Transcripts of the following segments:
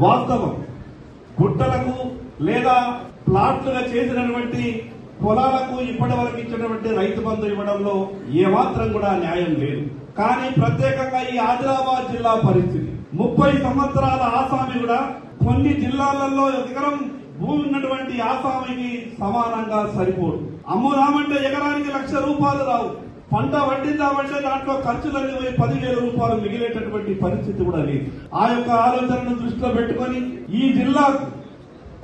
వాస్తవం. గుట్టలకు లేదా ప్లాట్లుగా చేసినటువంటి పొలాలకు ఇప్పటి వరకు ఇచ్చినటువంటి రైతు బంధు ఇవ్వడంలో ఏమాత్రం కూడా న్యాయం లేదు. కానీ ప్రత్యేకంగా ఈ ఆదిలాబాద్ జిల్లా పరిస్థితి. ముప్పై సంవత్సరాల ఆసామి కూడా కొన్ని జిల్లాలలో ఎకరం భూమి ఉన్నటువంటి ఆసామికి సమానంగా సరిపోదు. అమ్ముదామంటే ఎకరానికి లక్ష రూపాయలు రావు. పంట వండిందామంటే దాంట్లో ఖర్చులన్నీ పోయి పదివేల రూపాయలు మిగిలేటటువంటి పరిస్థితి కూడా లేదు. ఆ యొక్క ఆలోచనను దృష్టిలో పెట్టుకొని ఈ జిల్లా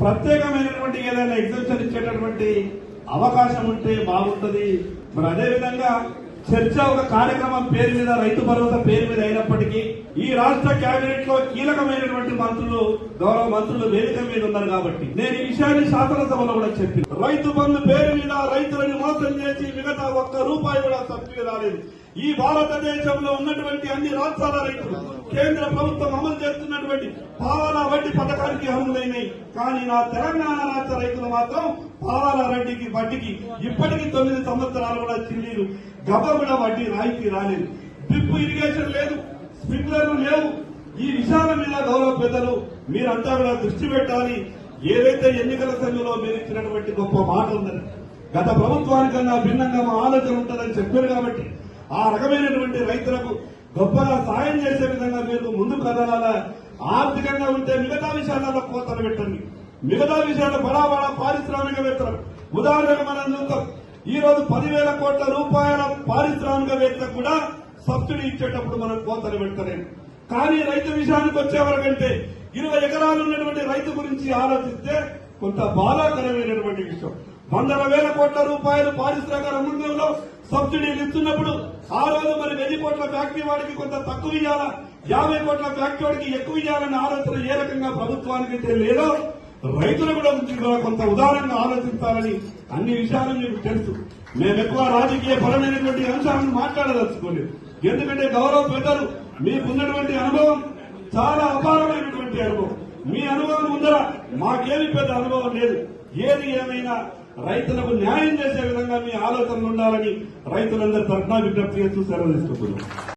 ప్రత్యేకమైనటువంటి ఏదైనా ఎగ్జామ్షన్ ఇచ్చేటటువంటి అవకాశం ఉంటే బాగుంటుంది. మరి అదేవిధంగా చర్చ ఒక కార్యక్రమం పేరు మీద రైతు భరోసా పేరు మీద అయినప్పటికీ ఈ రాష్ట్ర కేబినెట్లో కీలకమైనటువంటి మంత్రులు గౌరవ మంత్రులు వేదిక మీద ఉన్నారు కాబట్టి నేను ఈ విషయాన్ని శాసనసభలో కూడా చెప్పి రైతు బంధు పేరు మీద రైతులను మోసం చేసి మిగతా ఒక్క రూపాయి కూడా సబ్సిడీ రాలేదు. ఈ భారతదేశంలో ఉన్నటువంటి అన్ని రాష్ట్రాల రైతులు కేంద్ర ప్రభుత్వం అమలు చేస్తున్నటువంటి పావాల వడ్డీ పథకానికి అర్హులైనవి. కానీ నా తెలంగాణ రాష్ట్ర రైతులు మాత్రం పావాల రెడ్డికి వడ్డీకి ఇప్పటికీ తొమ్మిది సంవత్సరాలు కూడా తిరిగి గబ్బ కూడా వడ్డీ రాయితీ రాలేదు. డ్రిప్ ఇరిగేషన్ లేదు స్ప్రింక్లర్లు లేవు. ఈ విషయాల మీద గౌరవ పెద్దలు మీరంతా కూడా దృష్టి పెట్టాలి. ఏదైతే ఎన్నికల సమయంలో మీరు ఇచ్చినటువంటి గొప్ప మాట ఉందని. గత ప్రభుత్వానికన్నా భిన్నంగా మా ఆలోచన ఉంటుందని చెప్పారు కాబట్టి ఆ రకమైనటువంటి రైతులకు గొప్పగా సాయం చేసే విధంగా మీరు ముందుకు కదలాలా ఆర్థికంగా ఉంటే మిగతా విషయాలలో కోతలు పెట్టండి. మిగతా విషయాలు బడా బడా పారిశ్రామికవేత్తలు ఉదాహరణకు మనం చూద్దాం. ఈ రోజు పదివేల కోట్ల రూపాయల పారిశ్రామికవేత్త కూడా సబ్సిడీ ఇచ్చేటప్పుడు మనం కోతలు పెడతలేము కానీ రైతు విషయానికి వచ్చేవరకంటే ఇరవై ఎకరాలు ఉన్నటువంటి రైతు గురించి ఆలోచిస్తే కొంత బాధాకరమైనటువంటి వందల వేల కోట్ల రూపాయలు పారిశ్రామిక రంగంలో సబ్సిడీలు ఇస్తున్నప్పుడు ఆ రోజు మరి వెయ్యి కోట్ల ఫ్యాక్టరీ వాడికి కొంత తక్కువ ఇవ్వాలా యాభై కోట్ల ఫ్యాక్టరీ వాడికి ఎక్కువ ఇవ్వాలన్న ఆలోచన ఏ రకంగా ప్రభుత్వానికి అయితే లేదో రైతులు కూడా కూడా కొంత ఉదారంగా ఆలోచించాలని అన్ని విషయాలు మీకు తెలుసు. మేము ఎక్కువ రాజకీయ పరమైనటువంటి అంశాలను మాట్లాడదలుచుకోలేదు. ఎందుకంటే గౌరవ పెద్దలు మీకున్నటువంటి అనుభవం చాలా అపారమైనటువంటి అనుభవం. మీ అనుభవం ఉందరా మాకేమి పెద్ద అనుభవం లేదు. ఏది ఏమైనా రైతులకు న్యాయం చేసే విధంగా మీ ఆలోచనలు ఉండాలని రైతులందరూ తరఫున విజ్ఞప్తి చేస్తూ సెలవు తీసుకుంటున్నాం.